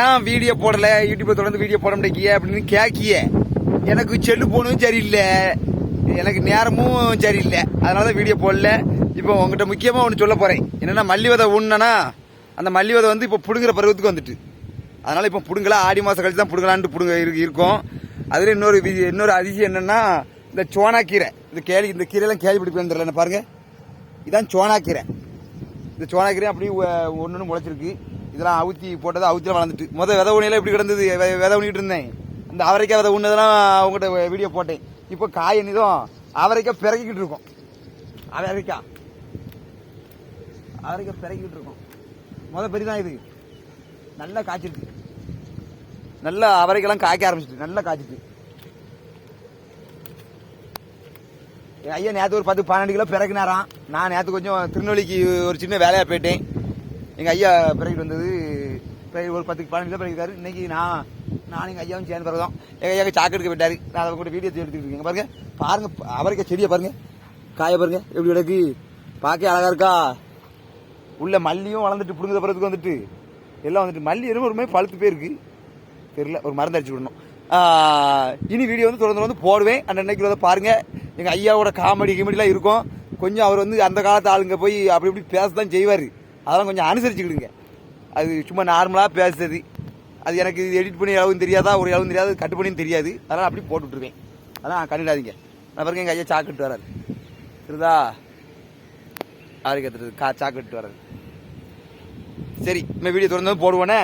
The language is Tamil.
ஏன் வீடியோ போடல? யூடியூப்ல தொடர்ந்து வீடியோ போட முடிய அப்படின்னு கேக்கிய. எனக்கு செல்லு போனும் சரியில்லை. எனக்கு நேரமும் சரியில்லை. அதனால தான் வீடியோ போடல. இப்போ உங்ககிட்ட முக்கியமாக ஒன்று சொல்ல போகிறேன் என்னென்னா மல்லிவதை உண்ணனா அந்த மல்லிவதை வந்து இப்போ பிடுங்குற பருவத்துக்கு வந்துட்டு. அதனால் இப்போ பிடுங்கலாம் ஆடி மாதம் கழிச்சு தான் பிடுங்கலான்ட்டு பிடுங்க இருக்கும். அதில் இன்னொரு இன்னொரு அதிசயம் என்னென்னா இந்த சோனாக்கீரை இந்த கேள்வி இந்த கீரையெல்லாம் கேள்விப்பட்டு தெரியல என்ன பாருங்கள் இதான் சோனாக்கீரை இந்த சோனா கீரை அப்படியே ஒன்று ஒன்று முளைச்சிருக்கு. இதெல்லாம் அவுத்தி போட்டது அவுத்திலாம் வளர்ந்துட்டு. முதல் வித உணியெல்லாம் எப்படி கிடந்தது. வித விதை இருந்தேன். இந்த அவரைக்காய் விதை உண்ணதெல்லாம் அவங்ககிட்ட வீடியோ போட்டேன். இப்போ காய் என்னதும் அவரைக்காய் பிறக்கிக்கிட்டு இருக்கும். அவரைக்காய். அவரைக்காய் பிறக்கிக்கிட்டு இருக்கும். மொதல் பெரியதான் இது. நல்லா காய்ச்சிருக்கு. நல்லா அவரைக்கெல்லாம் காய்க்க ஆரம்பிச்சிட்டு. நல்லா காய்ச்சிட்டு ஐயா நேற்று ஒரு பத்து பன்னெண்டு கிலோ பிறகுனாராம் நான் நேற்று கொஞ்சம் திருநெல்வேலிக்கு ஒரு சின்ன வேலையாக போயிட்டேன். எங்கள் ஐயா பிறகு வந்தது. பிறகு ஒரு பத்துக்கு பதினஞ்சு கிலோ பிறகுறாரு இன்னைக்கு நான் நான் எங்கள் ஐயாவும் சேர்ந்து பிறகுதான். எங்கள் ஐயாவுக்கு சாக்கெடுக்க போயிட்டாரு நான் அதை கூட வீடியோ எடுத்துக்கிட்டு இருக்கேன். பாருங்க. பாருங்க. அவரைக்கா செடியை பாருங்க. காய பாருங்க. எப்படி கிடக்கு? பார்க்க அழகா இருக்கா? உள்ள மல்லியும் வளர்ந்துட்டு புடுங்குத பிறகு வந்துட்டு. எல்லாம் வந்துட்டு. மல்லி எருமை ஒரு மாதிரி பழுத்து போயிருக்கு. தெரியல. ஒரு மருந்து அடிச்சு விடணும். இனி வீடியோ வந்து தொடர்ந்து வந்து போடுவேன். அந்த அன்னைக்கு வந்து பாருங்க. எங்க ஐயாவோட காமெடி கிமெடிலாம் இருக்கும். கொஞ்சம் அவர் வந்து அந்த காலத்து ஆளுங்க போய் அப்படி இப்படி பேச தான் செய்வார். அதெல்லாம் கொஞ்சம் அனுசரிச்சுக்கிடுங்க. அது சும்மா நார்மலாக பேசுறது. அது எனக்கு எடிட் பண்ணி அளவும் தெரியாதா ஒரு அளவும் தெரியாது கட்டு பண்ணியும் தெரியாது. அதெல்லாம் அப்படி போட்டு விட்டுருவேன் அதெல்லாம் கண்டுடாதீங்க. நான் பாருங்க எங்கள் ஐயா சாக்கிட்டு வராரு இருக்குதா ஆரோக்கியத்துறது கா சாக்கிட்டு வராரு சரி இந்த வீடியோ தொடர்ந்து போடுவோன்னே